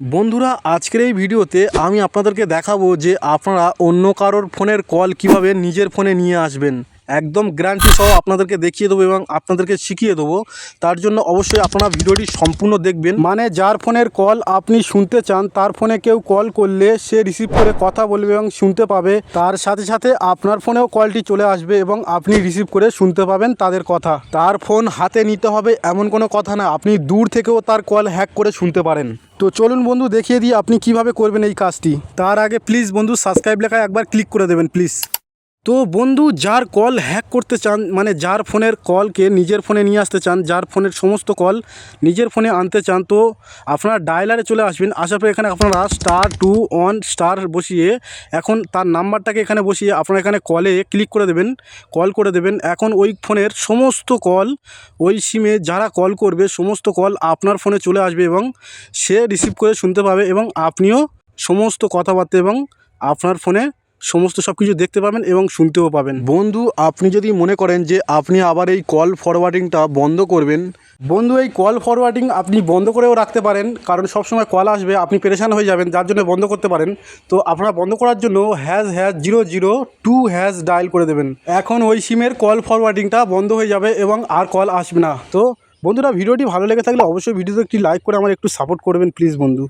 বন্ধুরা, আজকের এই ভিডিওতে আমি আপনাদেরকে দেখাবো যে আপনারা অন্য কারোর ফোনের কল কীভাবে নিজের ফোনে নিয়ে আসবেন। একদম গ্যারান্টি সহ আপনাদেরকে দেখিয়ে দেবো এবং আপনাদেরকে শিখিয়ে দেবো। তার জন্য অবশ্যই আপনারা ভিডিওটি সম্পূর্ণ দেখবেন। মানে যার ফোনের কল আপনি শুনতে চান, তার ফোনে কেউ কল করলে সে রিসিভ করে কথা বলবে এবং শুনতে পাবে। তার সাথে সাথে আপনার ফোনেও কলটি চলে আসবে এবং আপনি রিসিভ করে শুনতে পাবেন তাদের কথা। তার ফোন হাতে নিতে হবে এমন কোনো কথা না, আপনি দূর থেকেও তার কল হ্যাক করে শুনতে পারেন। তো চলুন বন্ধু, দেখিয়ে দিই আপনি কীভাবে করবেন এই কাজটি। তার আগে প্লিজ বন্ধু সাবস্ক্রাইব লেখায় একবার ক্লিক করে দেবেন প্লিজ তো বন্ধু, যার কল হ্যাক করতে চান মানে যার ফোনের কলকে নিজের ফোনে নিয়ে আসতে চান, যার ফোনের সমস্ত কল নিজের ফোনে আনতে চান, তো আপনারা ডায়লারে চলে আসবেন। আসার পর এখানে আপনারা স্টার টু ওয়ান স্টার বসিয়ে এখন তার নাম্বারটাকে এখানে বসিয়ে আপনারা এখানে কলে ক্লিক করে দেবেন কল করে দেবেন। এখন ওই ফোনের সমস্ত কল, ওই সিমে যারা কল করবে, সমস্ত কল আপনার ফোনে চলে আসবে এবং সে রিসিভ করে শুনতে পাবে এবং আপনিও সমস্ত কথাবার্তা এবং আপনার ফোনে সমস্ত সব কিছু দেখতে পাবেন এবং শুনতেও পাবেন। বন্ধু, আপনি যদি মনে করেন যে আপনি আবার এই কল ফরওয়ার্ডিংটা বন্ধ করবেন, বন্ধু, এই কল ফরওয়ার্ডিং আপনি বন্ধ করেও রাখতে পারেন, কারণ সবসময় কল আসবে, আপনি পেরেশান হয়ে যাবেন, যার জন্য বন্ধ করতে পারেন। তো আপনারা বন্ধ করার জন্য hash hash zero zero two hash dial করে দেবেন। এখন ওই সিমের কল ফরওয়ার্ডিংটা বন্ধ হয়ে যাবে এবং আর কল আসবে না। তো বন্ধুরা, ভিডিওটি ভালো লেগে থাকলে অবশ্যই ভিডিওতে একটি লাইক করে আমার একটু সাপোর্ট করবেন প্লিজ বন্ধু।